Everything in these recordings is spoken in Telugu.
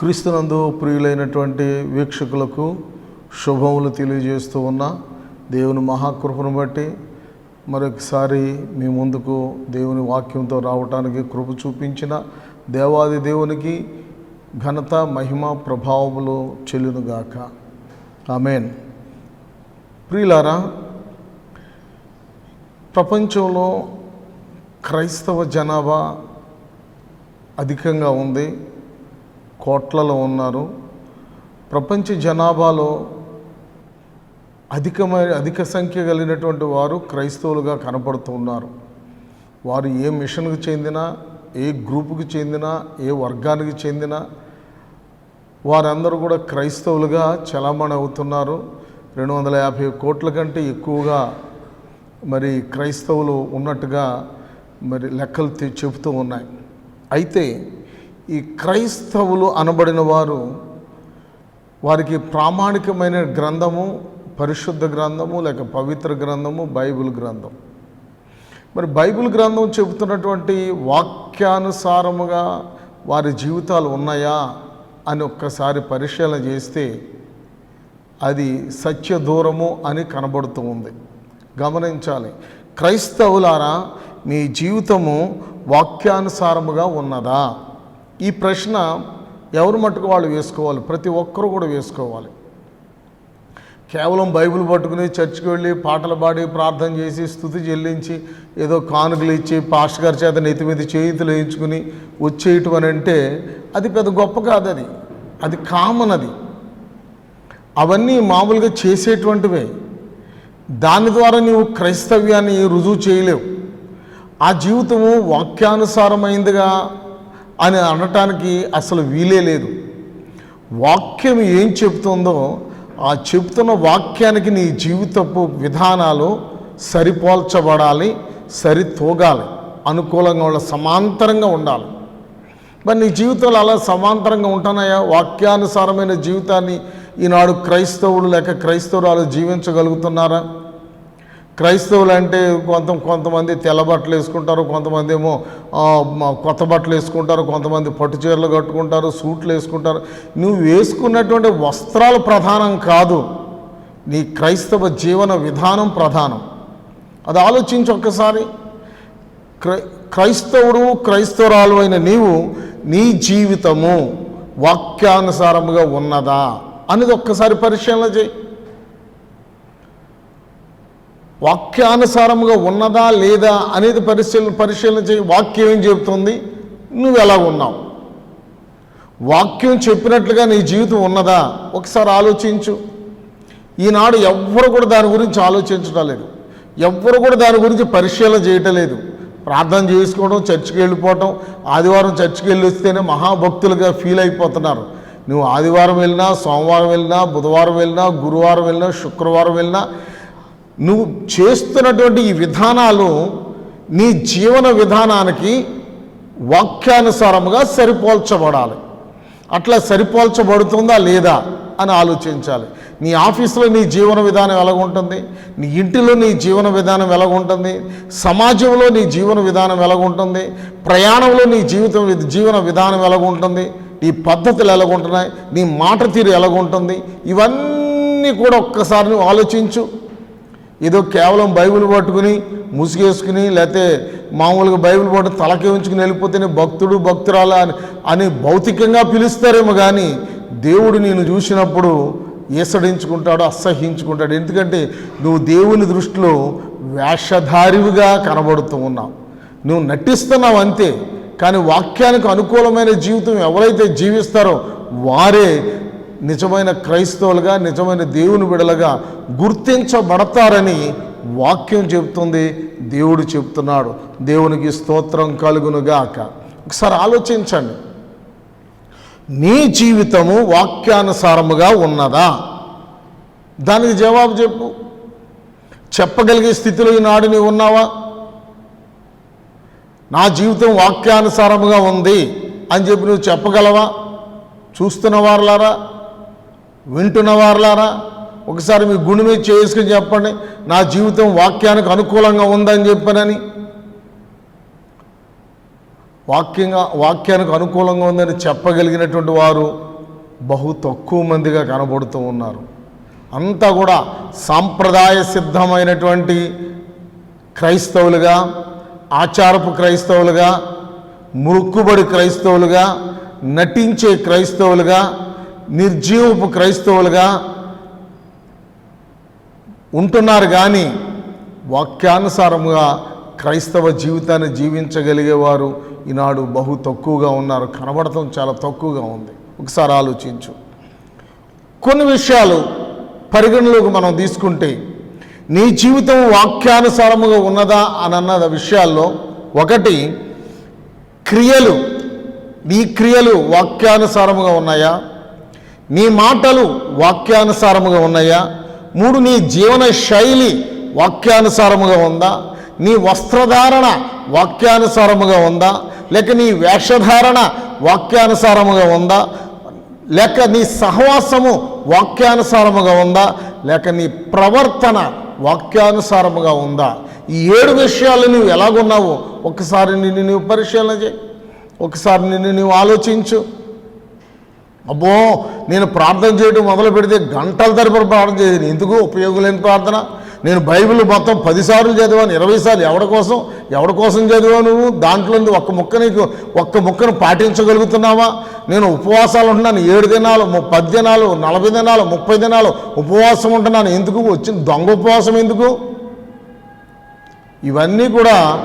క్రీస్తునందు ప్రియులైనటువంటి వీక్షకులకు శుభములు తెలియజేస్తూ ఉన్న దేవుని మహాకృపను బట్టి మరొకసారి మీ ముందుకు దేవుని వాక్యంతో రావటానికి కృప చూపించిన దేవాది దేవునికి ఘనత మహిమ ప్రభావములు చెల్లునుగాక. ఆమెన్. ప్రియులారా ప్రపంచంలో క్రైస్తవ జనాభా అధికంగా ఉంది. కోట్లలో ఉన్నారు. ప్రపంచ జనాభాలో అధికమైన అధిక సంఖ్య కలిగినటువంటి వారు క్రైస్తవులుగా కనపడుతున్నారు. వారు ఏ మిషన్కు చెందినా ఏ గ్రూపుకి చెందినా ఏ వర్గానికి చెందినా వారందరూ కూడా క్రైస్తవులుగా చలామణి అవుతున్నారు. రెండు వందల యాభై కోట్ల కంటే ఎక్కువగా మరి క్రైస్తవులు ఉన్నట్టుగా మరి లెక్కలు చెబుతూ ఉన్నాయి. అయితే ఈ క్రైస్తవులు అనబడిన వారు వారికి ప్రామాణికమైన గ్రంథము పరిశుద్ధ గ్రంథము లేక పవిత్ర గ్రంథము బైబిల్ గ్రంథం. మరి బైబిల్ గ్రంథం చెబుతున్నటువంటి వాక్యానుసారముగా వారి జీవితాలు ఉన్నాయా అని ఒక్కసారి పరిశీలన చేస్తే అది సత్య దూరము అని కనబడుతూ ఉంది. గమనించాలి. క్రైస్తవులారా మీ జీవితము వాక్యానుసారముగా ఉన్నదా? ఈ ప్రశ్న ఎవరు మట్టుకు వాళ్ళు వేసుకోవాలి? ప్రతి ఒక్కరూ కూడా వేసుకోవాలి. కేవలం బైబిల్ పట్టుకుని చర్చికి వెళ్ళి పాటలు పాడి ప్రార్థన చేసి స్థుతి చెల్లించి ఏదో కానుకలు ఇచ్చి పాస్టర్ గారి చేత నెత్తి మీద చేతులు వేయించుకుని వచ్చేయటం అని అంటే అది పెద్ద గొప్ప కాదు అది. అది కామన్ అది. అవన్నీ మామూలుగా చేసేటువంటివే. దాని ద్వారా నీవు క్రైస్తవ్యాన్ని రుజువు చేయలేవు. ఆ జీవితము వాక్యానుసారమైందిగా అని అనటానికి అసలు వీలే లేదు. వాక్యం ఏం చెప్తుందో ఆ చెప్తున్న వాక్యానికి నీ జీవితపు విధానాలు సరిపోల్చబడాలి సరితూగాలి. అనుకూలంగా ఉండాలి సమాంతరంగా ఉండాలి. మరి నీ జీవితంలో అలా సమాంతరంగా ఉంటున్నాయా? వాక్యానుసారమైన జీవితాన్ని ఈనాడు క్రైస్తవులు లేక క్రైస్తవురాలు జీవించగలుగుతున్నారా? క్రైస్తవులు అంటే కొంత కొంతమంది తెల్ల బట్టలు వేసుకుంటారు కొంతమంది ఏమో కొత్త బట్టలు వేసుకుంటారు కొంతమంది పట్టు చీరలు కట్టుకుంటారు సూట్లు వేసుకుంటారు. నువ్వు వేసుకున్నటువంటి వస్త్రాలు ప్రధానం కాదు. నీ క్రైస్తవ జీవన విధానం ప్రధానం. అది ఆలోచించి ఒక్కసారి. క్రై క్రైస్తవుడు క్రైస్తవురాలు అయిన నీవు నీ జీవితము వాక్యానుసారముగా ఉన్నదా? అనేది ఒక్కసారి పరిశీలన చేయి. వాక్యానుసారముగా ఉన్నదా లేదా అనేది పరిశీలన పరిశీలన చేయి వాక్యం ఏం చెబుతుంది? నువ్వు ఎలా ఉన్నావు? వాక్యం చెప్పినట్లుగా నీ జీవితం ఉన్నదా? ఒకసారి ఆలోచించు. ఈనాడు ఎవ్వరు కూడా దాని గురించి ఆలోచించడం లేదు. ఎవ్వరు కూడా దాని గురించి పరిశీలన చేయటం లేదు. ప్రార్థన చేసుకోవడం చర్చికి వెళ్ళిపోవటం ఆదివారం చర్చికి వెళ్ళి వస్తేనే మహాభక్తులుగా ఫీల్ అయిపోతున్నారు. నువ్వు ఆదివారం వెళ్ళినా సోమవారం వెళ్ళినా బుధవారం వెళ్ళినా గురువారం వెళ్ళినా శుక్రవారం వెళ్ళినా నువ్వు చేస్తున్నటువంటి ఈ విధానాలు నీ జీవన విధానానికి వాక్యానుసారముగా సరిపోల్చబడాలి. అట్లా సరిపోల్చబడుతుందా లేదా అని ఆలోచించాలి. నీ ఆఫీసులో నీ జీవన విధానం ఎలాగుంటుంది? నీ ఇంటిలో నీ జీవన విధానం ఎలాగుంటుంది? సమాజంలో నీ జీవన విధానం ఎలాగుంటుంది? ప్రయాణంలో నీ జీవితం జీవన విధానం ఎలాగుంటుంది? నీ పద్ధతులు ఎలాగుంటున్నాయి? నీ మాట తీరు ఎలాగుంటుంది? ఇవన్నీ కూడా ఒక్కసారి నువ్వు ఆలోచించు. ఏదో కేవలం బైబిల్ పట్టుకుని ముసుగేసుకుని లేకపోతే మామూలుగా బైబిల్ పట్టు తలకి ఉంచుకుని వెళ్ళిపోతేనే భక్తుడు భక్తురాలా అని అని భౌతికంగా పిలుస్తారేమో కానీ దేవుడు నేను చూసినప్పుడు ఈసడించుకుంటాడు అసహించుకుంటాడు ఎందుకంటే నువ్వు దేవుని దృష్టిలో వేషధారివిగా కనబడుతూ ఉన్నావు. నువ్వు నటిస్తున్నావు అంతే కానీ వాక్యానికి అనుకూలమైన జీవితం ఎవరైతే జీవిస్తారో వారే నిజమైన క్రైస్తవులుగా నిజమైన దేవుని బిడలుగా గుర్తించబడతారని వాక్యం చెప్తుంది దేవుడు చెప్తున్నాడు దేవునికి స్తోత్రం కలుగునుగాక. ఒకసారి ఆలోచించండి. నీ జీవితము వాక్యానుసారముగా ఉన్నదా? దానికి జవాబు చెప్పు. చెప్పగలిగే స్థితిలో ఈనాడు నీవు ఉన్నావా? నా జీవితం వాక్యానుసారముగా ఉంది అని చెప్పి నువ్వు చెప్పగలవా? చూస్తున్న వారులారా? వింటున్న వారులారా? ఒకసారి మీ గుండె మీద చేసుకుని చెప్పండి. నా జీవితం వాక్యానికి అనుకూలంగా ఉందని చెప్పానని. వాక్యంగా వాక్యానికి అనుకూలంగా ఉందని చెప్పగలిగినటువంటి వారు బహు తక్కువ మందిగా కనబడుతూ ఉన్నారు. అంతా కూడా సాంప్రదాయ సిద్ధమైనటువంటి క్రైస్తవులుగా ఆచారపు క్రైస్తవులుగా మురుక్కుబడి క్రైస్తవులుగా నటించే క్రైస్తవులుగా నిర్జీవపు క్రైస్తవులుగా ఉంటున్నారు కానీ వాక్యానుసారముగా క్రైస్తవ జీవితాన్ని జీవించగలిగేవారు ఈనాడు బహు తక్కువగా ఉన్నారు. కనబడటం చాలా తక్కువగా ఉంది. ఒకసారి ఆలోచించు. కొన్ని విషయాలు పరిగణలోకి మనం తీసుకుంటే నీ జీవితం వాక్యానుసారముగా ఉన్నదా అని అన్న విషయాల్లో ఒకటి క్రియలు నీ క్రియలు వాక్యానుసారముగా ఉన్నాయా? నీ మాటలు వాక్యానుసారముగా ఉన్నాయా మూడు నీ జీవన శైలి వాక్యానుసారముగా ఉందా? నీ వస్త్రధారణ వాక్యానుసారముగా ఉందా? లేక నీ వేషధారణ వాక్యానుసారముగా ఉందా? లేక నీ సహవాసము వాక్యానుసారముగా ఉందా? లేక నీ ప్రవర్తన వాక్యానుసారముగా ఉందా? ఈ ఏడు విషయాలు నువ్వు ఎలాగున్నావు ఒకసారి నిన్ను నీవు పరిశీలన చేయి. ఒకసారి నిన్ను నువ్వు ఆలోచించు. అబ్బో నేను ప్రార్థన చేయడం మొదలు పెడితే గంటల తరబడి ప్రార్థన చేయను ఎందుకు? ఉపయోగం లేని ప్రార్థన. నేను బైబిల్ మొత్తం పదిసార్లు చదివాను ఇరవై సార్లు. ఎవడి కోసం? ఎవడి కోసం చదివావు నువ్వు? దాంట్లో నుండి ఒక్క ముక్క నీకు ఒక్క ముక్కను పాటించగలుగుతున్నావా? నేను ఉపవాసాలు ఉంటున్నాను. ఏడు దినాలు పది దినాలు నలభై దినాలు ముప్పై దినాలు ఉపవాసం ఉంటున్నాను. ఎందుకు? వచ్చిన దొంగ ఉపవాసం ఎందుకు? ఇవన్నీ కూడా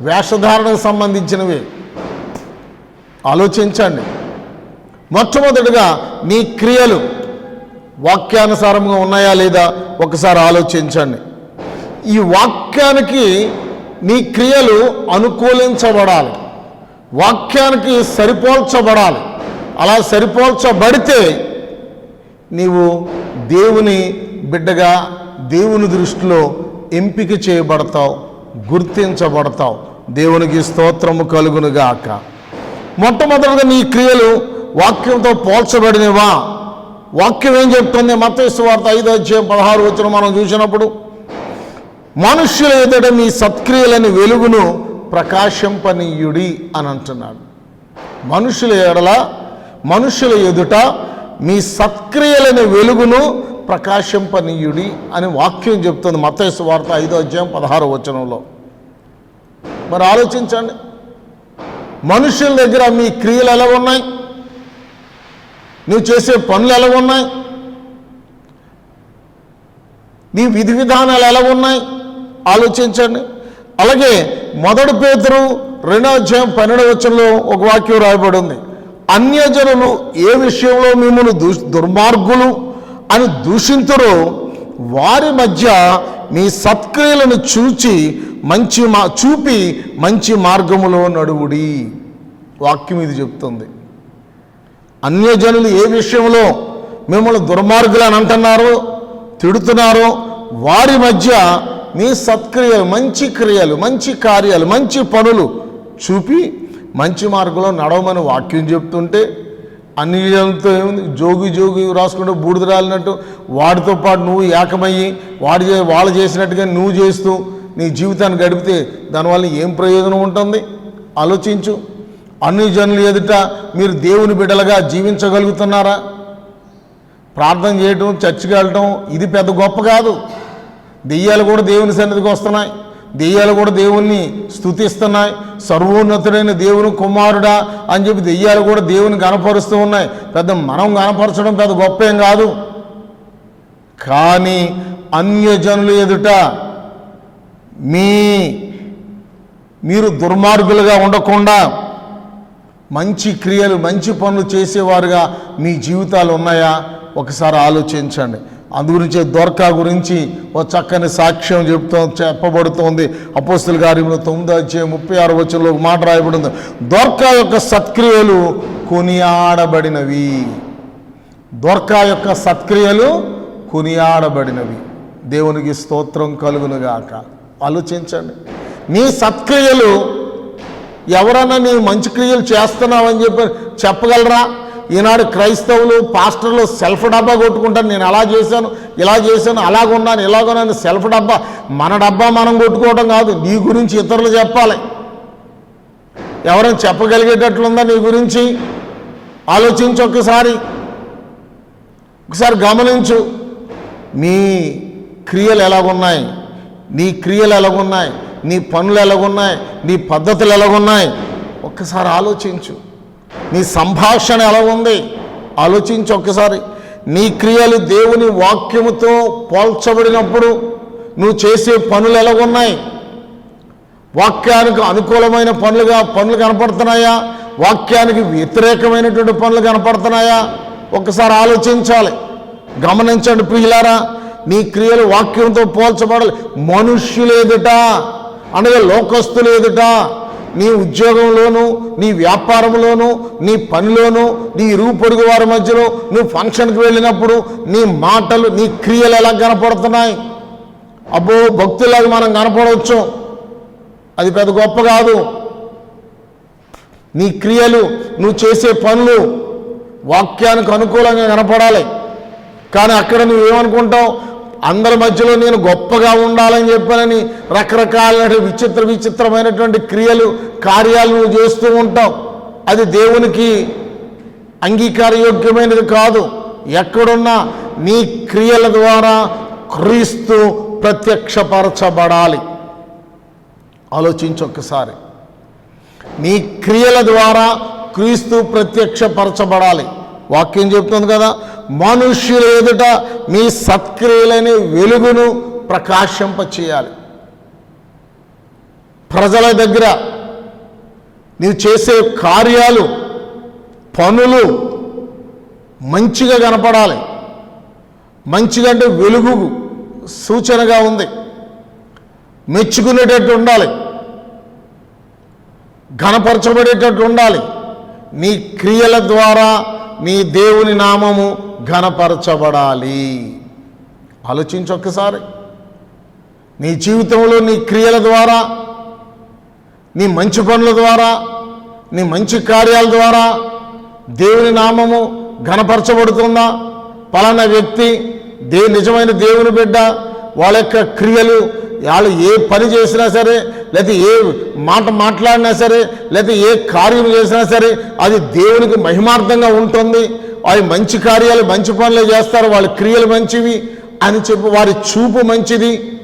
వేషధారణకు సంబంధించినవి. ఆలోచించండి. మొట్టమొదటిగా నీ క్రియలు వాక్యానుసారంగా ఉన్నాయా లేదా ఒకసారి ఆలోచించండి. ఈ వాక్యానికి నీ క్రియలు అనుకూలించబడాలి. వాక్యానికి సరిపోల్చబడాలి. అలా సరిపోల్చబడితే నీవు దేవుని బిడ్డగా దేవుని దృష్టిలో ఎంపిక చేయబడతావు గుర్తించబడతావు. దేవునికి స్తోత్రము కలుగునుగాక. మొట్టమొదటిగా నీ క్రియలు వాక్యంతో పోల్చబడినవా? వాక్యం ఏం చెప్తుంది? మతేసు వార్త ఐదో అధ్యాయం పదహారు వచ్చిన మనం చూసినప్పుడు మనుష్యుల ఎదుట మీ సత్క్రియలని వెలుగును ప్రకాశింపనీయుడి అని అంటున్నాడు. మనుషుల ఎడల మనుషుల ఎదుట మీ సత్క్రియలని వెలుగును ప్రకాశింపనీయుడి అని వాక్యం చెప్తుంది మతేసు వార్త ఐదో అధ్యాయం పదహారు వచనంలో. మరి ఆలోచించండి. మనుషుల దగ్గర మీ క్రియలు ఎలా ఉన్నాయి? నువ్వు చేసే పనులు ఎలా ఉన్నాయి? నీ విధి విధానాలు ఎలా ఉన్నాయి? ఆలోచించండి. అలాగే మొదటి పేతురు రెండవ అధ్యాయం పన్నెండవ వచ్చంలో ఒక వాక్యం రాయబడి ఉంది అన్యజనులు ఏ విషయంలో మిమ్మల్ని దూ దుర్మార్గులు అని దూషించరు వారి మధ్య మీ సత్క్రియలను చూచి మంచి మా చూపి మంచి మార్గములో నడువుడి. వాక్యం ఇది చెప్తుంది. అన్యజనులు ఏ విషయంలో మిమ్మల్ని దుర్మార్గులు అని అంటున్నారో తిడుతున్నారో వారి మధ్య మీ సత్క్రియలు మంచి క్రియలు మంచి కార్యాలు మంచి పనులు చూపి మంచి మార్గంలో నడవమని వాక్యం చెప్తుంటే అన్ని జనులతో ఏముంది? జోగి జోగి రాసుకుంటూ బూడిద రాలినట్టు వాడితో పాటు నువ్వు ఏకమయ్యి వాడి వాళ్ళు చేసినట్టుగా నువ్వు చేస్తూ నీ జీవితాన్ని గడిపితే దానివల్ల ఏం ప్రయోజనం ఉంటుంది? ఆలోచించు. అన్ని జనులు ఎదుట మీరు దేవుని బిడ్డలుగా జీవించగలుగుతున్నారా? ప్రార్థన చేయటం చర్చికి వెళ్ళటం ఇది పెద్ద గొప్ప కాదు. దెయ్యాలు కూడా దేవుని సన్నిధికి వస్తున్నాయి. దెయ్యాలు కూడా దేవుణ్ణి స్థుతిస్తున్నాయి సర్వోన్నతుడైన దేవుని కుమారుడా అని చెప్పి దెయ్యాలు కూడా దేవుని గనపరుస్తూ ఉన్నాయి. పెద్ద మనం గనపరచడం పెద్ద గొప్ప ఏం కాదు. కానీ అన్యజనుల ఎదుట మీ మీరు దుర్మార్గులుగా ఉండకుండా మంచి క్రియలు మంచి పనులు చేసేవారుగా మీ జీవితాలు ఉన్నాయా? ఒకసారి ఆలోచించండి. అందుగురించే దొర్కా గురించి ఓ చక్కని సాక్ష్యం చెప్తూ చెప్పబడుతోంది. అపోస్తుల కార్యంలో తొమ్మిదో వచ్చే ముప్పై ఆరు వచ్చంలో ఒక మాట రాయబడింది. దొర్కా యొక్క సత్క్రియలు కొనియాడబడినవి. దొర్కా యొక్క సత్క్రియలు కొనియాడబడినవి. దేవునికి స్తోత్రం కలుగునుగాక. ఆలోచించండి. నీ సత్క్రియలు ఎవరన్నా నీవు మంచి క్రియలు చేస్తున్నావని చెప్పి చెప్పగలరా? ఈనాడు క్రైస్తవులు పాస్టర్లు సెల్ఫ్ డబ్బా కొట్టుకుంటారు. నేను అలా చేశాను? ఇలా చేశాను అలాగున్నాను ఇలాగున్నాను సెల్ఫ్ డబ్బా మన డబ్బా మనం కొట్టుకోవడం కాదు నీ గురించి ఇతరులు చెప్పాలి. ఎవరైనా చెప్పగలిగేటట్లుందా నీ గురించి? ఆలోచించు ఒక్కసారి. ఒకసారి గమనించు. నీ క్రియలు ఎలాగున్నాయి? నీ క్రియలు ఎలాగున్నాయి? నీ పనులు ఎలాగున్నాయి? నీ పద్ధతులు ఎలాగున్నాయి? ఒక్కసారి ఆలోచించు. నీ సంభాషణ ఎలా ఉంది ఆలోచించు ఒక్కసారి. నీ క్రియలు దేవుని వాక్యముతో పోల్చబడినప్పుడు నువ్వు చేసే పనులు ఎలాగున్నాయి? వాక్యానికి అనుకూలమైన పనులుగా పనులు కనపడుతున్నాయా? వాక్యానికి వ్యతిరేకమైనటువంటి పనులు కనపడుతున్నాయా? ఒకసారి ఆలోచించాలి. గమనించండి ప్రియులారా నీ క్రియలు వాక్యంతో పోల్చబడాలి. మనుష్యులు అనగా లోకస్తులు ఎదుట నీ ఉద్యోగంలోను నీ వ్యాపారంలోను నీ పనిలోను నీ ఇరుగు పొరుగు వారి మధ్యలో నువ్వు ఫంక్షన్కి వెళ్ళినప్పుడు నీ మాటలు నీ క్రియలు ఎలా కనపడుతున్నాయి? అబ్బో భక్తులాగా మనం కనపడవచ్చు. అది పెద్ద గొప్ప కాదు. నీ క్రియలు నువ్వు చేసే పనులు వాక్యానికి అనుకూలంగా కనపడాలి. కానీ అక్కడ నువ్వు ఏమనుకుంటావు అందరి మధ్యలో నేను గొప్పగా ఉండాలని చెప్పానని రకరకాల విచిత్ర విచిత్రమైనటువంటి క్రియలు కార్యాలు నువ్వు చేస్తూ ఉంటావు. అది దేవునికి అంగీకారయోగ్యమైనది కాదు. ఎక్కడున్నా నీ క్రియల ద్వారా క్రీస్తు ప్రత్యక్షపరచబడాలి. ఆలోచించు ఒక్కసారి. నీ క్రియల ద్వారా క్రీస్తు ప్రత్యక్షపరచబడాలి. వాక్యం చెప్తుంది కదా మనుష్యుల ఎదుట మీ సత్క్రియలని వెలుగును ప్రకాశింప చేయాలి ప్రజల దగ్గర నీవు చేసే కార్యాలు పనులు మంచిగా కనపడాలి. మంచిగా అంటే వెలుగు సూచనగా ఉంది. మెచ్చుకునేటట్టు ఉండాలి. ఘనపరచబడేటట్టు ఉండాలి. నీ క్రియల ద్వారా నీ దేవుని నామము ఘనపరచబడాలి. ఆలోచించు ఒక్కసారి. నీ జీవితంలో నీ క్రియల ద్వారా నీ మంచి పనుల ద్వారా నీ మంచి కార్యాల ద్వారా దేవుని నామము ఘనపరచబడుతుందా పలానా వ్యక్తి దే నిజమైన దేవుని బిడ్డ వాళ్ళ యొక్క క్రియలు వాళ్ళు ఏ పని చేసినా సరే లేకపోతే ఏ మాట మాట్లాడినా సరే లేకపోతే ఏ కార్యం చేసినా సరే అది దేవునికి మహిమార్థంగా ఉంటుంది. వారి మంచి కార్యాలు మంచి పనులు చేస్తారు వాళ్ళ క్రియలు మంచివి అని చెప్పి వారి చూపు మంచిది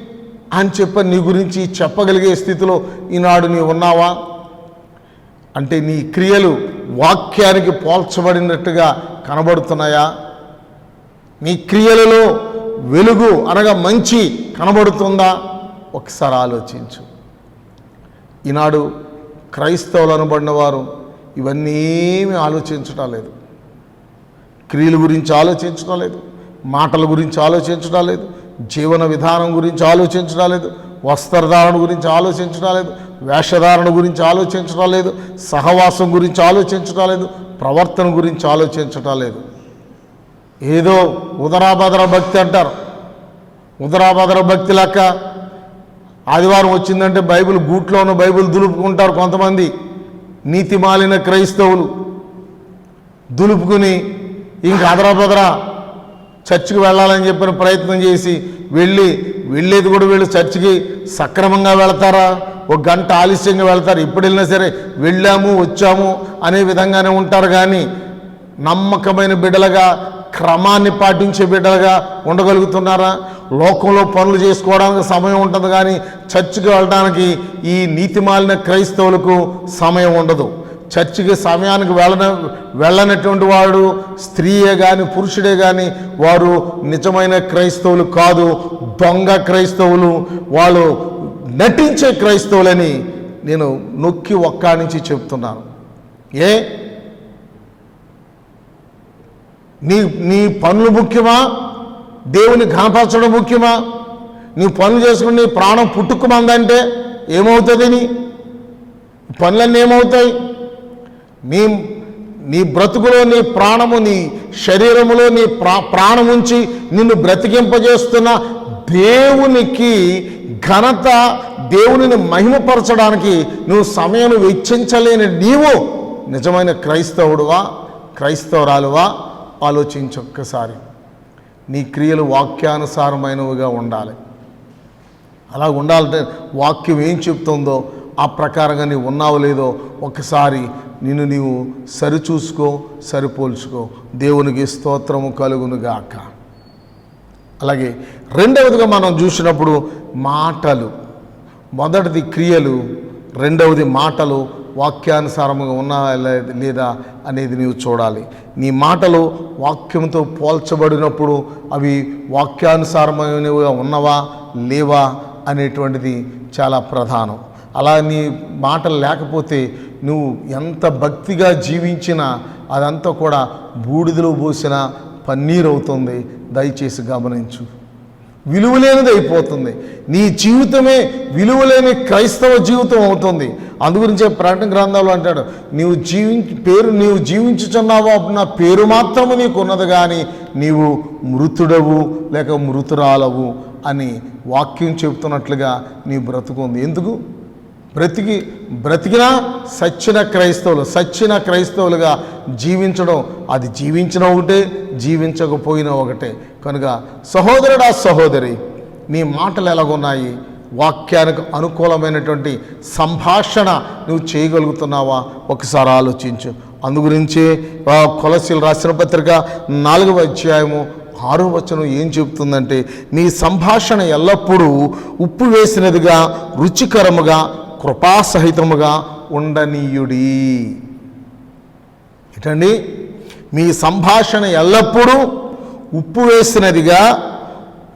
అని చెప్పి నీ గురించి చెప్పగలిగే స్థితిలో ఈనాడు నీవు ఉన్నావా? అంటే నీ క్రియలు వాక్యానికి పోల్చబడినట్టుగా కనబడుతున్నాయా? నీ క్రియలలో వెలుగు అనగా మంచి కనబడుతుందా? ఒకసారి ఆలోచించు. ఈనాడు క్రైస్తవులు అనబడిన వారు ఇవన్నీ ఏమీ ఆలోచించడం లేదు. క్రియల గురించి ఆలోచించడం లేదు. మాటల గురించి ఆలోచించడం లేదు. జీవన విధానం గురించి ఆలోచించడం లేదు. వస్త్రధారణ గురించి ఆలోచించడం లేదు. వేషధారణ గురించి ఆలోచించడం లేదు. సహవాసం గురించి ఆలోచించడం లేదు. ప్రవర్తన గురించి ఆలోచించడం లేదు. ఏదో ఉదరాభద్ర భక్తి అంటారు. ఉదరాభద్ర భక్తి లెక్క ఆదివారం వచ్చిందంటే బైబిల్ గూట్లోనూ బైబిల్ దులుపుకుంటారు కొంతమంది. నీతి మాలిన క్రైస్తవులు దులుపుకుని ఇంక అదరాబదరా చర్చికి వెళ్ళాలని చెప్పిన ప్రయత్నం చేసి వెళ్ళి వెళ్ళేది కూడా వీళ్ళు చర్చికి సక్రమంగా వెళతారా? ఒక గంట ఆలస్యంగా వెళతారు? ఇప్పుడు వెళ్ళినా సరే వెళ్ళాము వచ్చాము అనే విధంగానే ఉంటారు కానీ నమ్మకమైన బిడ్డలుగా క్రమాన్ని పాటించే బిడ్డలుగా ఉండగలుగుతున్నారా? లోకంలో పనులు చేసుకోవడానికి సమయం ఉంటుంది కానీ చర్చికి వెళ్ళడానికి ఈ నీతిమాలిన క్రైస్తవులకు సమయం ఉండదు. చర్చికి సమయానికి వెళ్ళన వెళ్ళనటువంటి వాడు స్త్రీయే కానీ పురుషుడే కానీ వారు నిజమైన క్రైస్తవులు కాదు. దొంగ క్రైస్తవులు వాళ్ళు నటించే క్రైస్తవులని నేను నొక్కి ఒక్కానించి చెప్తున్నాను. ఏ? నీ నీ పనులు ముఖ్యమా? దేవుని ఘనపరచడం ముఖ్యమా? నీ పనులు చేసుకుని నీ ప్రాణం పుట్టుకుమందంటే ఏమవుతుంది నీ? పనులన్నీ ఏమవుతాయి? నీ నీ బ్రతుకులో నీ ప్రాణము నీ శరీరములో నీ ప్రా ప్రాణముంచి నిన్ను బ్రతికింపజేస్తున్న దేవునికి ఘనత దేవునిని మహిమపరచడానికి నువ్వు సమయం వెచ్చించలేని నీవు నిజమైన క్రైస్తవుడువా క్రైస్తవురాలువా? ఆలోచించి ఒక్కసారి. నీ క్రియలు వాక్యానుసారమైనవిగా ఉండాలి. అలా ఉండాలంటే వాక్యం ఏం చెప్తుందో ఆ ప్రకారంగా నీవు ఉన్నావు లేదో ఒకసారి నిన్ను నీవు సరిచూసుకో సరిపోల్చుకో. దేవునికి స్తోత్రము కలుగునుగాక అలాగే రెండవదిగా మనం చూసినప్పుడు మాటలు. మొదటిది క్రియలు రెండవది మాటలు వాక్యానుసారముగా ఉన్నా లేదా అనేది నీవు చూడాలి. నీ మాటలు వాక్యంతో పోల్చబడినప్పుడు అవి వాక్యానుసారమైనవిగా ఉన్నవా లేవా అనేటువంటిది చాలా ప్రధానం. అలా నీ మాటలు లేకపోతే నువ్వు ఎంత భక్తిగా జీవించినా అదంతా కూడా బూడిదలో పోసిన పన్నీర్ అవుతుంది దయచేసి గమనించు. విలువలేనిది అయిపోతుంది. నీ జీవితమే విలువలేని క్రైస్తవ జీవితం అవుతుంది. అందుగురించే ప్రకటన గ్రంథాలు అంటాడు నీవు జీవించి పేరు నీవు జీవించుచున్నావా నా పేరు మాత్రము నీకు ఉన్నది కానీ నీవు మృతుడవు లేక మృతురాలవు అని వాక్యం చెబుతున్నట్లుగా నీ బ్రతుకుంది ఎందుకు? బ్రతికి బ్రతికినా సచ్చిన క్రైస్తవులు సచ్చిన క్రైస్తవులుగా జీవించడం అది జీవించిన ఒకటే జీవించకపోయినా ఒకటే కనుక సహోదరుడా సహోదరి నీ మాటలు ఎలాగున్నాయి? వాక్యానికి అనుకూలమైనటువంటి సంభాషణ నువ్వు చేయగలుగుతున్నావా? ఒకసారి ఆలోచించు. అందుగురించి కొలసీలు రాసిన పత్రిక నాలుగవ అధ్యాయము ఆరో వచనం ఏం చెబుతుందంటే నీ సంభాషణ ఎల్లప్పుడూ ఉప్పు వేసినదిగా రుచికరముగా కృపాసహితముగా ఉండనీయుడి. ఏంటండి? మీ సంభాషణ ఎల్లప్పుడూ ఉప్పు వేసినదిగా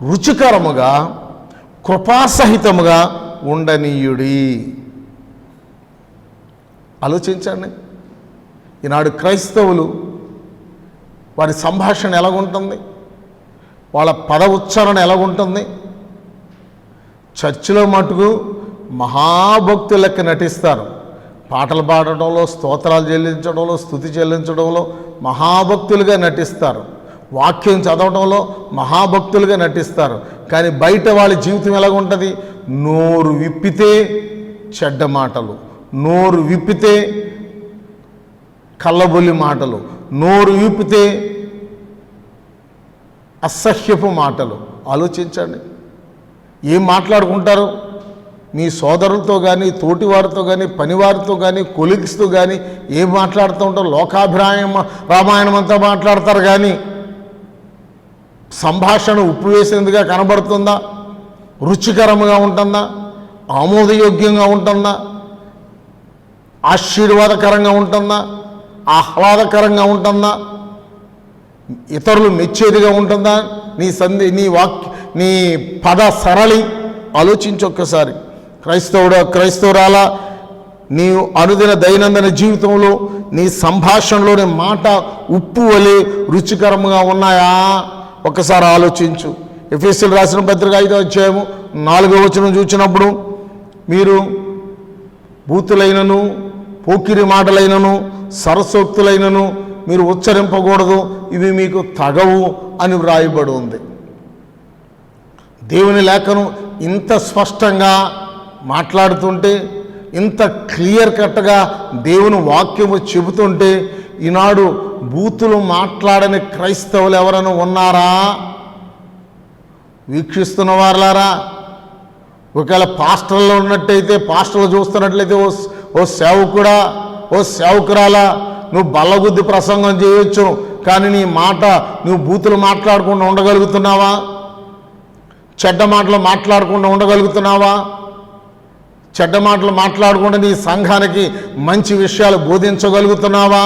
రుచికరముగా కృపాసహితముగా ఉండనీయుడి. ఆలోచించండి. ఈనాడు క్రైస్తవులు వారి సంభాషణ ఎలాగుంటుంది? వాళ్ళ పద ఉచ్చారణ ఎలాగుంటుంది? చర్చిలో మటుకు మహాభక్తులకి నటిస్తారు. పాటలు పాడటంలో స్తోత్రాలు చెల్లించడంలో స్థుతి చెల్లించడంలో మహాభక్తులుగా నటిస్తారు. వాక్యం చదవటంలో మహాభక్తులుగా నటిస్తారు. కానీ బయట వాళ్ళ జీవితం ఎలాగుంటుంది? నోరు విప్పితే చెడ్డ మాటలు. నోరు విప్పితే కళ్ళబొల్లి మాటలు. నోరు విప్పితే అసహ్యపు మాటలు. ఆలోచించండి. ఏం మాట్లాడుకుంటారు? మీ సోదరులతో కానీ తోటివారితో కానీ పనివారితో కానీ కొలిగ్స్తో కానీ ఏం మాట్లాడుతూ ఉంటారు? లోకాభిరాయం రామాయణం అంతా మాట్లాడతారు కానీ సంభాషణ ఉప్పు వేసినదిగా కనబడుతుందా? రుచికరంగా ఉంటుందా? ఆమోదయోగ్యంగా ఉంటుందా? ఆశీర్వాదకరంగా ఉంటుందా? ఆహ్లాదకరంగా ఉంటుందా? ఇతరులు మెచ్చేదిగా ఉంటుందా? నీ సంధి నీ వాక్ నీ పద సరళి ఆలోచించి ఒక్కసారి. క్రైస్తవుడు క్రైస్తవురాలా నీ అనుదిన దైనందిన జీవితంలో నీ సంభాషణలోని మాట ఉప్పు వలె రుచికరంగా ఉన్నాయా? ఒక్కసారి ఆలోచించు. ఎఫ్ఎస్సీలు రాసిన పత్రిక ఐదో అధ్యాయము నాలుగో వచనం చూసినప్పుడు మీరు బూతులైనను పోకిరి మాటలైనను సరస్వక్తులైనను మీరు ఉచ్చరింపకూడదు. ఇవి మీకు తగవు అని వ్రాయబడి ఉంది. దేవుని లేఖను ఇంత స్పష్టంగా మాట్లాడుతుంటే ఇంత క్లియర్ కట్గా దేవుని వాక్యము చెబుతుంటే ఈనాడు బూతులు మాట్లాడని క్రైస్తవులు ఎవరైనా ఉన్నారా? వీక్షిస్తున్న వారులారా? ఒకవేళ పాస్టర్లో ఉన్నట్టయితే పాస్టర్లు చూస్తున్నట్లయితే ఓ ఓ సేవకుడా ఓ సేవకురాలా నువ్వు బల్లగుద్ది ప్రసంగం చేయొచ్చు కానీ నీ మాట నువ్వు బూతులు మాట్లాడకుండా ఉండగలుగుతున్నావా? చెడ్డ మాటలు మాట్లాడకుండా ఉండగలుగుతున్నావా? చెడ్డ మాటలు మాట్లాడకుండా నీ సంఘానికి మంచి విషయాలు బోధించగలుగుతున్నావా?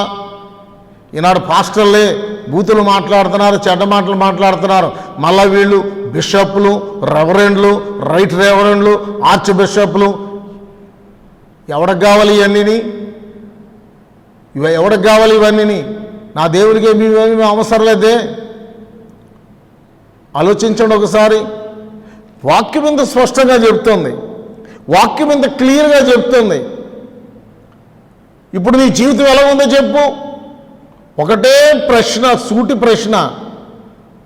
ఈనాడు పాస్టర్లే బూతులు మాట్లాడుతున్నారు చెడ్డ మాటలు మాట్లాడుతున్నారు. మళ్ళా వీళ్ళు బిషప్లు రెవరెండ్లు రైట్ రెవరెండ్లు ఆర్చ్ బిషప్లు. ఎవరికి కావాలి ఇవన్నీని? ఇవ ఎవరికి కావాలి ఇవన్నీని? నా దేవుడికి మేమేమి అవసరం లేదే? ఆలోచించండి ఒకసారి. వాక్యం ఇంత స్పష్టంగా చెప్తుంది. వాక్యం ఇంత క్లియర్గా చెప్తుంది. ఇప్పుడు నీ జీవితం ఎలా ఉందో చెప్పు. ఒకటే ప్రశ్న సూటి ప్రశ్న.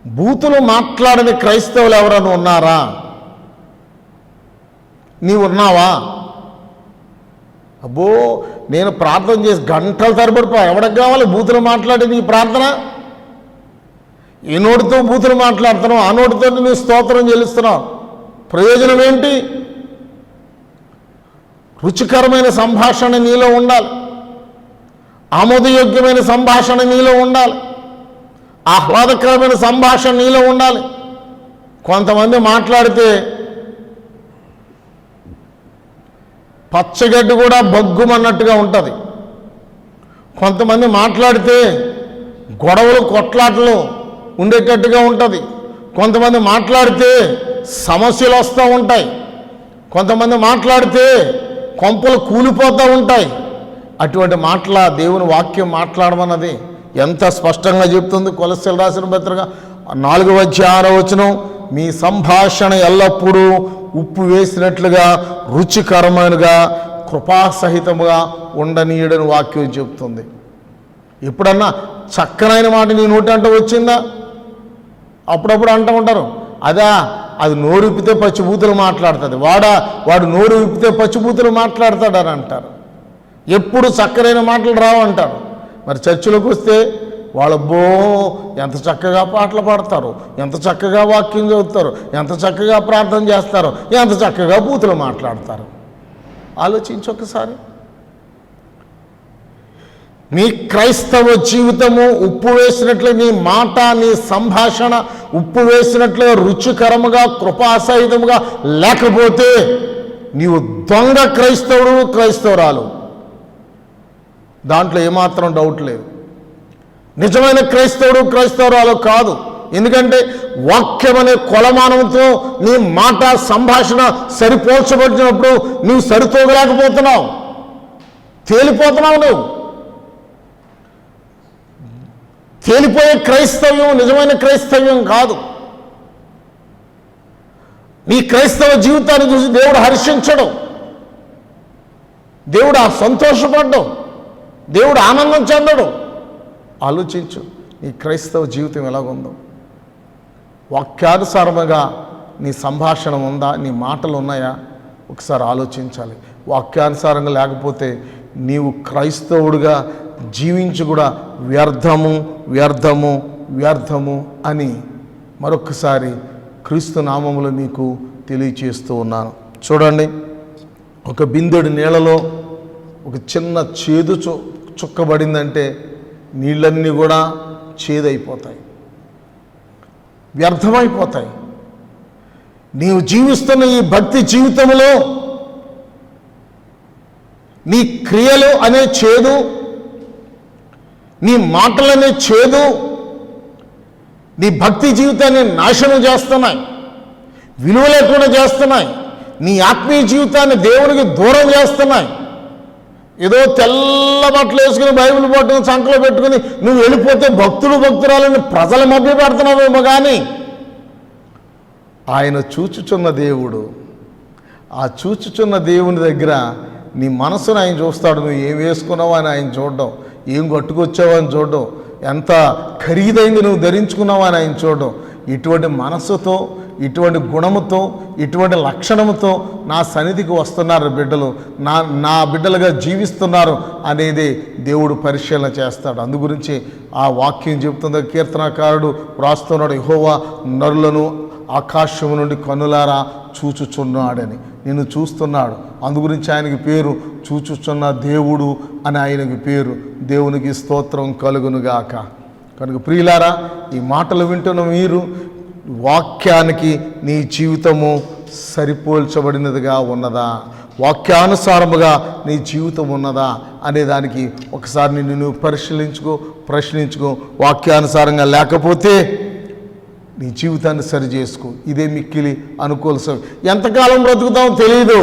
బూతులు మాట్లాడని క్రైస్తవులు ఎవరైనా ఉన్నారా? నీవు ఉన్నావా? అబ్బో నేను ప్రార్థన చేసి గంటల తరబడిపో ఎవరికి కావాలి బూతులు మాట్లాడి నీ ప్రార్థన? ఈ నోటితో బూతులు మాట్లాడుతున్నావు ఆ నోటితో నువ్వు స్తోత్రం చెల్లిస్తున్నావు. ప్రయోజనం ఏంటి? రుచికరమైన సంభాషణ నీలో ఉండాలి. ఆమోదయోగ్యమైన సంభాషణ నీలో ఉండాలి. ఆహ్లాదకరమైన సంభాషణ నీలో ఉండాలి. కొంతమంది మాట్లాడితే పచ్చగడ్డి కూడా బగ్గుమన్నట్టుగా ఉంటుంది. కొంతమంది మాట్లాడితే గొడవలు కొట్లాటలు ఉండేటట్టుగా ఉంటుంది. కొంతమంది మాట్లాడితే సమస్యలు వస్తూ ఉంటాయి. కొంతమంది మాట్లాడితే కొంపలు కూలిపోతూ ఉంటాయి. అటువంటి మాటల దేవుని వాక్యం మాట్లాడమన్నది ఎంత స్పష్టంగా చెప్తుంది కొలసలు రాసిన పత్రిక. నాలుగు వచ్చి ఆరో వచనం మీ సంభాషణ ఎల్లప్పుడూ ఉప్పు వేసినట్లుగా రుచికరమైనగా కృపాసహితముగా ఉండనీయుడని వాక్యం చెప్తుంది. ఎప్పుడన్నా చక్కనైన మాట నీ నోటి అంట వచ్చిందా? అప్పుడప్పుడు అంటూ ఉంటారు. అదా అది నోరు విప్పితే పచ్చిబూతులు మాట్లాడుతుంది. వాడా వాడు నోరు విప్పితే పచ్చిబూతులు మాట్లాడతాడని అంటారు. ఎప్పుడు చక్కరైన మాటలు రావు అంటారు. మరి చర్చిలోకి వస్తే వాళ్ళబ్బో ఎంత చక్కగా పాటలు పాడతారు ఎంత చక్కగా వాక్యం చదువుతారు ఎంత చక్కగా ప్రార్థన చేస్తారు ఎంత చక్కగా బూతులు మాట్లాడతారు. ఆలోచించి ఒకసారి. నీ క్రైస్తవ జీవితము ఉప్పు వేసినట్లు నీ మాట నీ సంభాషణ ఉప్పు వేసినట్లు రుచికరముగా కృపాసహితముగా లేకపోతే నీవు దొంగ క్రైస్తవుడు క్రైస్తవురాలు. దాంట్లో ఏమాత్రం డౌట్ లేదు. నిజమైన క్రైస్తవుడు క్రైస్తవురాలు కాదు. ఎందుకంటే వాక్యం అనే కొలమానంతో నీ మాట సంభాషణ సరిపోల్చబడినప్పుడు నువ్వు సరితూగలేకపోతున్నావు. తేలిపోతున్నావు నువ్వు. తేలిపోయే క్రైస్తవ్యం నిజమైన క్రైస్తవ్యం కాదు. నీ క్రైస్తవ జీవితాన్ని చూసి దేవుడు హర్షించడం. దేవుడు ఆ సంతోషపడ్డం. దేవుడు ఆనందం చెందడు. ఆలోచించు నీ క్రైస్తవ జీవితం ఎలాగుందో. వాక్యానుసారముగా నీ సంభాషణ ఉందా నీ మాటలు ఉన్నాయా ఒకసారి ఆలోచించాలి. వాక్యానుసారంగా లేకపోతే నీవు క్రైస్తవుడిగా జీవించి కూడా వ్యర్థము వ్యర్థము వ్యర్థము అని మరొకసారి క్రీస్తు నామములు నీకు తెలియచేస్తూ ఉన్నాను. చూడండి ఒక బిందెడు నీళ్ళలో ఒక చిన్న చేదుచు చుక్కబడిందంటే నీళ్ళన్నీ కూడా చేదైపోతాయి. వ్యర్థమైపోతాయి. నీవు జీవిస్తున్న ఈ భక్తి జీవితంలో నీ క్రియలు అనే చేదు నీ మాటలనే చేదు నీ భక్తి జీవితాన్ని నాశనం చేస్తున్నాయి. విలువ లేకుండా చేస్తున్నాయి. నీ ఆత్మీయ జీవితాన్ని దేవునికి దూరం చేస్తున్నాయి. ఏదో తెల్ల బట్టలు వేసుకుని బైబిల్ పట్టుకుని సంఖలో పెట్టుకుని నువ్వు వెళ్ళిపోతే భక్తులు భక్తురాలని ప్రజల మభ్య పెడుతున్నావేమో కానీ ఆయన చూచుచున్న దేవుడు ఆ చూచుచున్న దేవుని దగ్గర నీ మనసును ఆయన చూస్తాడు. నువ్వు ఏం వేసుకున్నావు అని ఆయన చూడడం ఏం కట్టుకొచ్చావు అని చూడడం ఎంత ఖరీదైంది నువ్వు ధరించుకున్నావు అని ఆయన చూడడం ఇటువంటి మనస్సుతో ఇటువంటి గుణముతో ఇటువంటి లక్షణముతో నా సన్నిధికి వస్తున్నారు బిడ్డలు. నా నా బిడ్డలుగా జీవిస్తున్నారు అనేది దేవుడు పరిశీలన చేస్తాడు. అందు గురించి ఆ వాక్యం చెబుతుంది కీర్తనకారుడు వ్రాస్తున్నాడు హోవా నరులను ఆకాశము నుండి కన్నులారా చూచుచున్నాడని. నిన్ను చూస్తున్నాడు. అందు గురించి ఆయనకి పేరు చూచుచున్న దేవుడు అని ఆయనకి పేరు. దేవునికి స్తోత్రం కలుగునుగాక కనుక ప్రియులారా ఈ మాటలు వింటున్న మీరు వాక్యానికి నీ జీవితము సరిపోల్చబడినదిగా ఉన్నదా? వాక్యానుసారముగా నీ జీవితం ఉన్నదా? అనే దానికి ఒకసారి నిన్ను నువ్వు పరిశీలించుకో ప్రశ్నించుకో. వాక్యానుసారంగా లేకపోతే నీ జీవితాన్ని సరి చేసుకో. ఇదే మిక్కిలి అనుకూల సమయం ఎంతకాలం బ్రతుకుతామో తెలియదు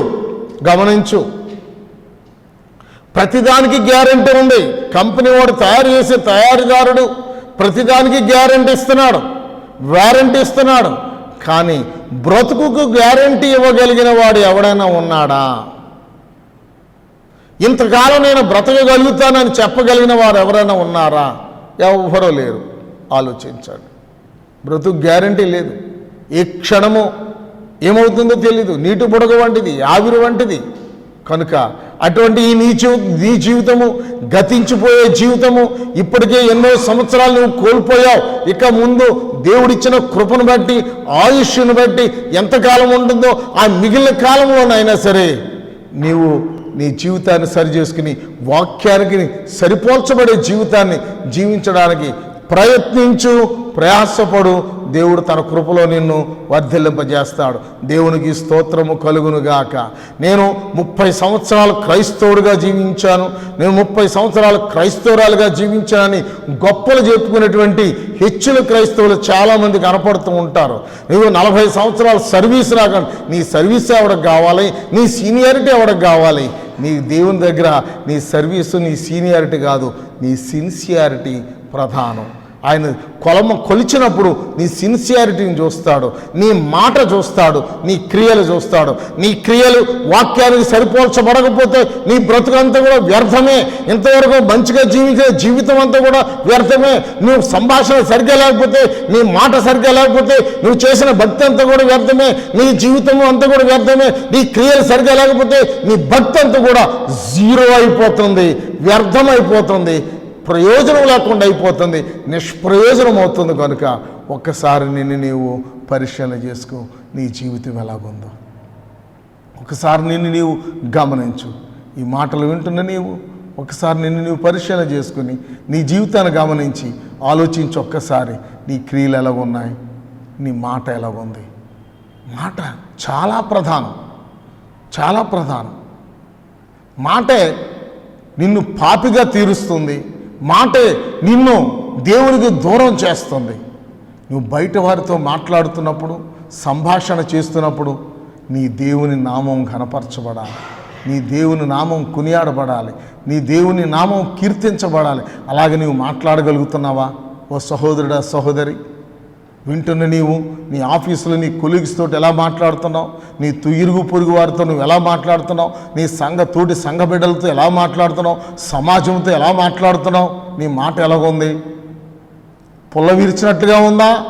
గమనించు. ప్రతిదానికి గ్యారంటీ ఉంది. కంపెనీ వాడు తయారు చేసే తయారీదారుడు ప్రతిదానికి గ్యారంటీ ఇస్తున్నాడు. వారంటీ ఇస్తున్నాడు. కానీ బ్రతుకుకు గ్యారంటీ ఇవ్వగలిగిన వాడు ఎవడైనా ఉన్నాడా? ఇంతకాలం నేను బ్రతకగలుగుతానని చెప్పగలిగిన వారు ఎవరైనా ఉన్నారా? ఎవరో లేరు. ఆలోచించాడు. బ్రతుకు గ్యారంటీ లేదు. ఏ క్షణము ఏమవుతుందో తెలీదు. నీటి బుడగ వంటిది ఆవిరి వంటిది. కనుక అటువంటి ఈ నీ జీవి నీ జీవితము గతించిపోయే జీవితము ఇప్పటికే ఎన్నో సంవత్సరాలు నువ్వు కోల్పోయావు. ఇక ముందు దేవుడిచ్చిన కృపను బట్టి ఆయుష్ను బట్టి ఎంతకాలం ఉంటుందో ఆ మిగిలిన కాలంలోనైనా సరే నీవు నీ జీవితాన్ని సరిచేసుకుని వాక్యానికి సరిపోల్చబడే జీవితాన్ని జీవించడానికి ప్రయత్నించు ప్రయాసపడు. దేవుడు తన కృపలో నిన్ను వర్ధిల్లింపజేస్తాడు. దేవునికి స్తోత్రము కలుగునుగాక. నేను ముప్పై సంవత్సరాలు క్రైస్తవుడిగా జీవించాను. నేను ముప్పై సంవత్సరాలు క్రైస్తవురాలుగా జీవించానని గొప్పలు చెప్పుకునేటువంటి హెచ్చుల క్రైస్తవులు చాలామంది కనపడుతూ ఉంటారు. నువ్వు నలభై సంవత్సరాలు సర్వీస్ రాకండి నీ సర్వీస్ ఎవడకు కావాలి? నీ సీనియారిటీ ఎవడకు కావాలి? నీ దేవుని దగ్గర నీ సర్వీసు నీ సీనియారిటీ కాదు. నీ సిన్సియారిటీ ప్రధానం. ఆయన కొలమ కొలిచినప్పుడు నీ సిన్సియారిటీని చూస్తాడు నీ మాట చూస్తాడు నీ క్రియలు చూస్తాడు. నీ క్రియలు వాక్యానికి సరిపోల్చబడకపోతే నీ బ్రతుకంతా కూడా వ్యర్థమే. ఇంతవరకు మంచిగా జీవించే జీవితం అంతా కూడా వ్యర్థమే. నువ్వు సంభాషణ సరిగ్గా లేకపోతే నీ మాట సరిగ్గా లేకపోతే నువ్వు చేసిన భక్తి అంతా కూడా వ్యర్థమే. నీ జీవితం అంతా కూడా వ్యర్థమే. నీ క్రియలు సరిగ్గా లేకపోతే నీ భక్తి అంతా కూడా జీరో అయిపోతుంది వ్యర్థమైపోతుంది. ప్రయోజనం లేకుండా అయిపోతుంది. నిష్ప్రయోజనం అవుతుంది కనుక ఒక్కసారి నిన్ను నీవు పరిశీలన చేసుకో. నీ జీవితం ఎలాగుందో. ఒకసారి నిన్ను నీవు గమనించు. ఈ మాటలు వింటున్న నీవు ఒకసారి నిన్ను నీవు పరిశీలన చేసుకుని నీ జీవితాన్ని గమనించి ఆలోచించి ఒక్కసారి నీ క్రియలు ఎలా ఉన్నాయి? నీ మాట ఎలా ఉంది? మాట చాలా ప్రధానం. చాలా ప్రధానం. మాటే నిన్ను పాపిగా తీరుస్తుంది. మాటే నిన్ను దేవునికి దూరం చేస్తుంది. నువ్వు బయట వారితో మాట్లాడుతున్నప్పుడు సంభాషణ చేస్తున్నప్పుడు నీ దేవుని నామం ఘనపరచబడాలి. నీ దేవుని నామం కొనియాడబడాలి. నీ దేవుని నామం కీర్తించబడాలి. అలాగే నువ్వు మాట్లాడగలుగుతున్నావా? ఓ సహోదరుడా సహోదరి వింటున్న నీవు నీ ఆఫీసులో నీ కొలీగ్స్తో ఎలా మాట్లాడుతున్నావు నీ తుయిరుగు పొరుగు వారితో నువ్వు ఎలా మాట్లాడుతున్నావు నీ సంఘ తోటి సంఘ బిడ్డలతో ఎలా మాట్లాడుతున్నావు సమాజంతో ఎలా మాట్లాడుతున్నావు నీ మాట ఎలాగుంది? పుల్ల ఉందా?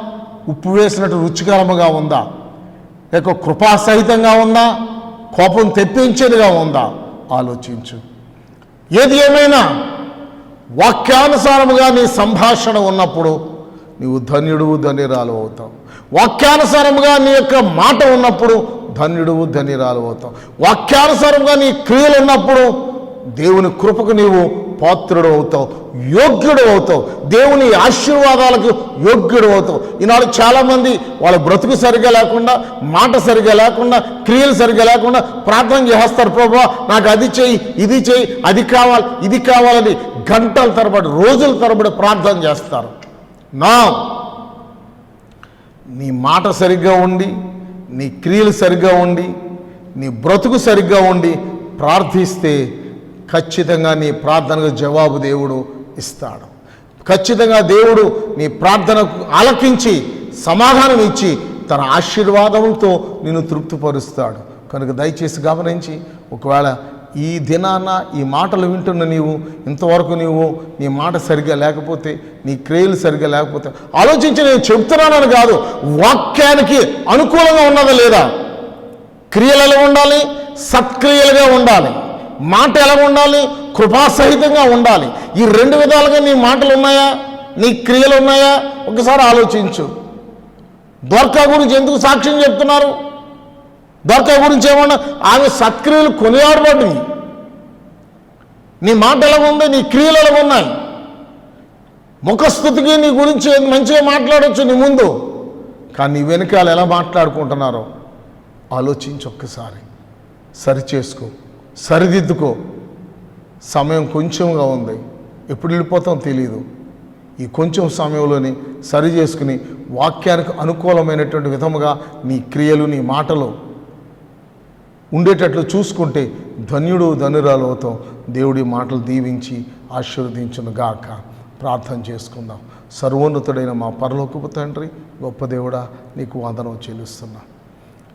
ఉప్పు వేసినట్టు రుచికరముగా ఉందా? లేక కృపాసహితంగా ఉందా? కోపం తెప్పించేదిగా ఉందా? ఆలోచించు. ఏది ఏమైనా వాక్యానుసారముగా నీ సంభాషణ ఉన్నప్పుడు నీవు ధన్యుడువు ధన్యురాలు అవుతావు. వాక్యానుసారముగా నీ యొక్క మాట ఉన్నప్పుడు ధన్యుడువు ధన్యురాలు అవుతావు. వాక్యానుసారంగా నీ క్రియలు ఉన్నప్పుడు దేవుని కృపకు నీవు పాత్రుడు అవుతావు యోగ్యుడు అవుతావు. దేవుని ఆశీర్వాదాలకు యోగ్యుడు అవుతావు. ఈనాడు చాలామంది వాళ్ళ బ్రతుకు సరిగా లేకుండా మాట సరిగా లేకుండా క్రియలు సరిగా లేకుండా ప్రార్థన చేస్తారు ప్రభా నాకు అది చేయి ఇది చేయి అది కావాలి ఇది కావాలని గంటల తరబడి రోజుల తరబడి ప్రార్థన చేస్తారు. నా నీ మాట సరిగ్గా ఉండి నీ క్రియలు సరిగ్గా ఉండి నీ బ్రతుకు సరిగ్గా ఉండి ప్రార్థిస్తే ఖచ్చితంగా నీ ప్రార్థనకు జవాబు దేవుడు ఇస్తాడు. ఖచ్చితంగా దేవుడు నీ ప్రార్థనకు ఆలకించి సమాధానం ఇచ్చి తన ఆశీర్వాదములతో నిన్ను తృప్తిపరుస్తాడు. కనుక దయచేసి గమనించి ఒకవేళ ఈ దినాన ఈ మాటలు వింటున్న నీవు ఇంతవరకు నీవు నీ మాట సరిగ్గా లేకపోతే నీ క్రియలు సరిగ్గా లేకపోతే ఆలోచించి నేను చెప్తున్నానని కాదు వాక్యానికి అనుకూలంగా ఉన్నదా లేదా? క్రియలు ఎలా ఉండాలి సత్క్రియలుగా ఉండాలి మాట ఎలా ఉండాలి కృపాసహితంగా ఉండాలి. ఈ రెండు విధాలుగా నీ మాటలు ఉన్నాయా? నీ క్రియలు ఉన్నాయా? ఒకసారి ఆలోచించు. ద్వారకా గురించి ఎందుకు సాక్ష్యం చెప్తున్నారు? దొరక గురించి ఏమన్నా? ఆమె సత్క్రియలు కొనియాడబడినవి నీ. మాటల ఉంది నీ క్రియలు ఎలా ఉన్నాయి ముఖస్థుతికి నీ గురించి మంచిగా మాట్లాడవచ్చు నీ ముందు. కానీ నీ వెనకాల ఎలా మాట్లాడుకుంటున్నారో ఆలోచించి ఒక్కసారి. సరి చేసుకో సరిదిద్దుకో. సమయం కొంచెంగా ఉంది. ఎప్పుడు వెళ్ళిపోతాం తెలియదు ఈ కొంచెం సమయంలోని సరి చేసుకుని వాక్యానికి అనుకూలమైనటువంటి విధముగా నీ క్రియలు నీ మాటలు ఉండేటట్లు చూసుకుంటే ధన్యుడు ధనురాలు అవుతాం. దేవుడి మాటలు దీవించి ఆశీర్వదించును గాక ప్రార్థన చేసుకుందాం. సర్వోన్నతుడైన మా పరలోకపు తండ్రి గొప్ప దేవుడా నీకు వందనం చెల్లిస్తున్నా.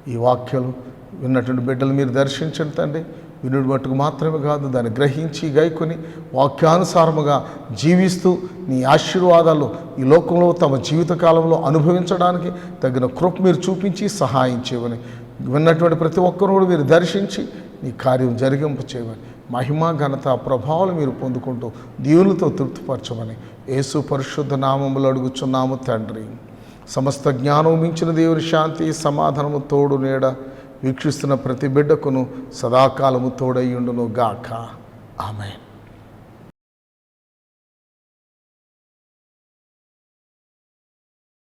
ఈ వాక్యాలు విన్నటువంటి బిడ్డలు మీరు దర్శించండి తండ్రి. వినుడి మట్టుకు మాత్రమే కాదు దాన్ని గ్రహించి గైకొని వాక్యానుసారముగా జీవిస్తూ నీ ఆశీర్వాదాలు ఈ లోకంలో తమ జీవితకాలంలో అనుభవించడానికి తగిన కృప మీరు చూపించి సహాయం చేయమని విన్నటువంటి ప్రతి ఒక్కరు కూడా మీరు దర్శించి నీ కార్యం జరిగింపు చేయమని మహిమ ఘనత ప్రభావాలు మీరు పొందుకుంటూ దీవులతో తృప్తిపరచమని యేసు పరిశుద్ధ నామములు అడుగుచున్నాము తండ్రి. సమస్త జ్ఞానం మించిన దేవుని శాంతి సమాధానము తోడు నీడ వీక్షిస్తున్న ప్రతి బిడ్డకును సదాకాలము తోడయ్యుండును గాక ఆమెన్.